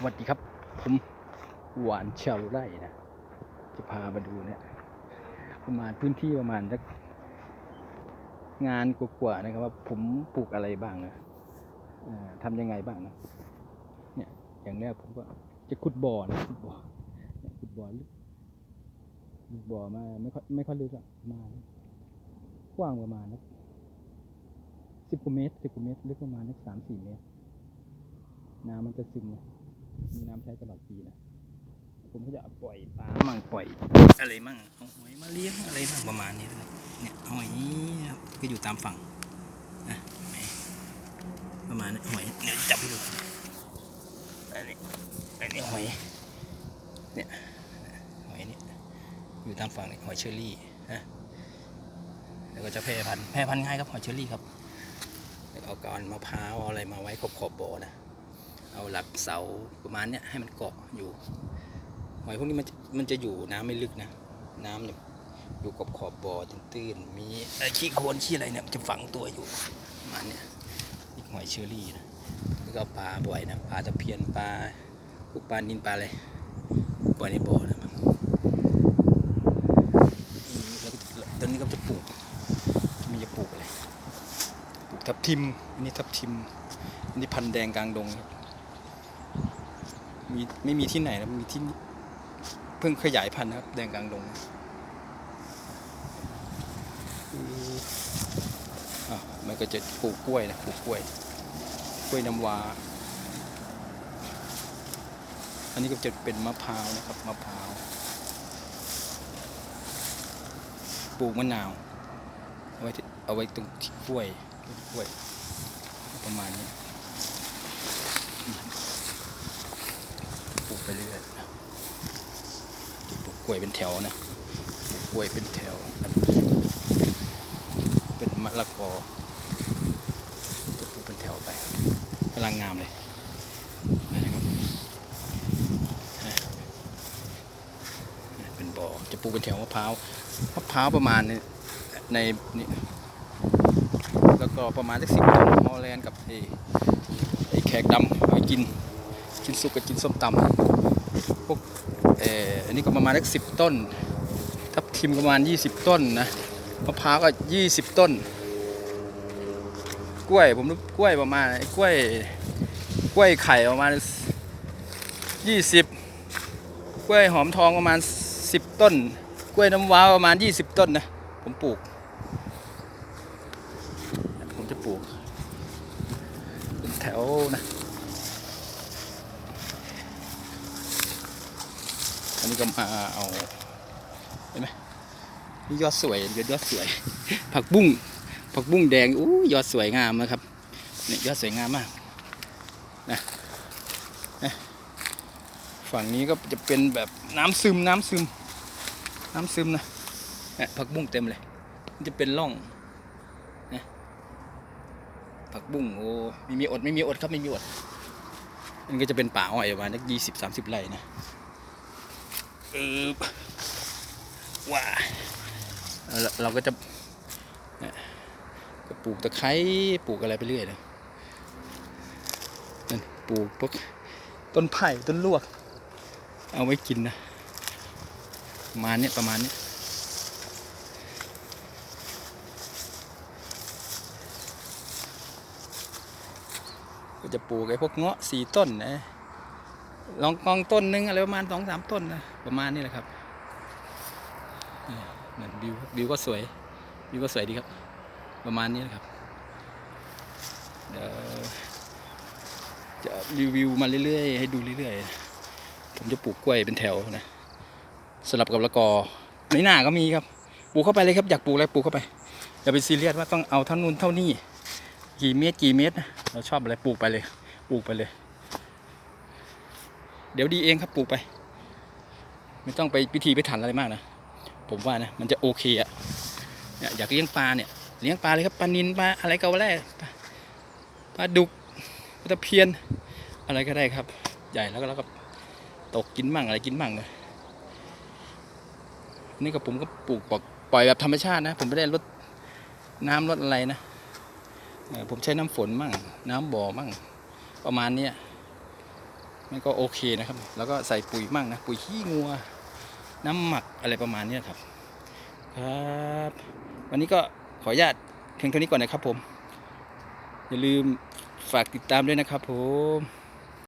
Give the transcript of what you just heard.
สวัสดีครับ ผมหวานชาวไร่นะจะพามาดูเนี่ยประมาณพื้นที่ประมาณสักงานกว่าๆนะครับว่าผมปลูกอะไรบ้างนะเอ่อทำยังไงบ้างนะเนี่ยอย่างแรกผมก็จะขุดบ่อนะขุดบ่อขุดบ่อลึกขุดบ่อมาไม่ค่อยไม่ค่อยลึกอะมาณกว้างประมาณนักสิบกว่าเมตรสิบกว่าเมตรลึกประมาณนักสามสี่เมตรน้ำมันจะซึมนะ มีน้ำใช้ตลอดปีนะ ผมก็จะเอาปล่อยปลามั่งปล่อย อะไรมั่งเอาหอยมาเลี้ยงอะไรมั่งประมาณนี้นะเนี่ยหอยนะครับก็อยู่ตามฝั่งนะประมาณนี้หอยเนี่ยจับให้ดูอันนี้อันนี้หอยเนี่ยหอยนี่อยู่ตามฝั่งนี่หอยเชอรี่นะแล้วก็จะแพร่พันธุ์แพร่พันธุ์ง่ายครับหอยเชอรี่ครับเอาก้อนมะพร้าวเอาอะไรมาไว้ขอบขอบๆบ่อนะ เอาหลักเสาประมาณเนี้ยให้มันเกาะอยู่หอยพวกนี้มันจะมันจะอยู่น้ำไม่ลึกนะ น้ำเนี่ยอยู่กับขอบบ่อตื้นๆมีขี้โคลนขี้อะไรเนี่ยมันจะฝังตัวอยู่ประมาณเนี้ยนี่หอยเชอรี่นะแล้วก็ปลาบ่อยนะปลาตะเพียนปลาพวกปลานินปลาอะไรปล่อยในบ่อนะแล้วตอนนี้ก็จะปลูกมีจะปลูกอะไรปลูกทับทิมอันนี้ทับทิมอันนี้พันแดงกลางดงครับ มีไม่มีที่ไหนนะมีที่นี่เพิ่งขยายพันธุ์นะครับ แดงกลางดงอืออะมันก็จะปลูกกล้วยนะปลูกกล้วย กล้วยน้ำว้าอันนี้ก็จะเป็นมะพร้าวนะครับมะพร้าวปลูกมะนาวเอาไว้ที่เอาไว้ตรงที่กล้วยต้นกล้วย ประมาณนี้ ปลูกไปเรื่อยนะปลูกกล้วยเป็นแถวนะปลูกกล้วยเป็นแถว เป็นมะละกอจะปลูกเป็นแถวไปกำลังงามเลยเป็นบ่อจะปลูกเป็นแถวมะพร้าวมะพร้าวประมาณนี้ในนี่แล้วก็ประมาณสักสิบต้นฮอลแลนด์กับไอ้ไอ้แขกดำเอาไปกิน กินสุกกับกินส้มตำพวกเอออันนี้ก็ประมาณสักสิบต้น ทับทิมประมาณ 20 ต้นนะมะพร้าวก็ 20 ต้น กล้วยผมนึกกล้วยประมาณกล้วยกล้วยไข่ประมาณ 20 กล้วยหอมทองประมาณ 10 ต้น กล้วยน้ำว้าประมาณ 20 ต้นนะผมปลูก ผมจะปลูกเป็นแถวนะ นนี้ก็มาเอาเห็นไหมนี่ยอดสวยยอดสวย ผักบุ้งผักบุ้งแดงอู้ยอดสวยงามนะครับนี่ยอดสวยงามมากนะนะฝั่งนี้ก็จะเป็นแบบน้ำซึมน้ำซึม น้ำซึมนะเนี่ยผักบุ้งเต็มเลยมันจะเป็นร่องนะผักบุ้งโอ้ไม่มีอดไม่มีอดครับไม่มีอดมันก็จะเป็นป่าอ้อยประมาณสักยี่สิบสามสิบไร่นะ ออว้าเราเราก็จะก็ปลูกตะไคร้ปลูกอะไรไปเรื่อยนะนั่นปลูกพวกต้นไผ่ต้นลวก เอาไว้กินนะประมาณนี้ประมาณนี้ก็จะปลูกไอ้พวกเงาะสี่ต้นนะ ลองกองต้นหนึงอะไรประมาณสองสามต้นนะประมาณนี้แหละครับนี่นั่นวิววิวก็สวยวิวก็สวยดีครับ ประมาณนี้นะครับเดี๋ยวจะรีวิวมาเรื่อยๆให้ดูเรื่อยๆผมจะปลูกกล้วยเป็นแถวนะสลับกับละกอในหน้าก็มีครับปลูกเข้าไปเลยครับอยากปลูกอะไรปลูกเข้าไปอย่าไปซีเรียสว่าต้องเอาเท่านู้นเท่านี้ กี่เมตรกี่เมตรนะเราชอบอะไรปลูกไปเลยปลูกไปเลย เดี๋ยวดีเองครับปลูกไป ไม่ต้องไปพิธีไปถันอะไรมากนะผมว่านะมันจะโอเคอะเนี่ยอยากเลี้ยงปลาเนี่ยเลี้ยงปลาเลยครับปลานินปลาอะไรก็ได้ปลาปลาดุกปลาตะเพียน อะไรก็ได้ครับ ใหญ่แล้วก็แล้วก็ตกกินมั่งอะไรกินมั่งเลยนี่ก็ผมก็ปลูกปล่อยแบบธรรมชาตินะ ผมไม่ได้ลดน้ำลดอะไรนะผมใช้น้ำฝนมั่งน้ำบ่อมั่งประมาณเนี้ย มันก็โอเคนะครับ แล้วก็ใส่ปุ๋ยมั่งนะปุ๋ยขี้งัว น้ำหมักอะไรประมาณนี้ครับครับ วันนี้ก็ขออนุญาตเพียงเท่านี้ก่อนนะครับผม อย่าลืมฝากติดตามด้วยนะครับผม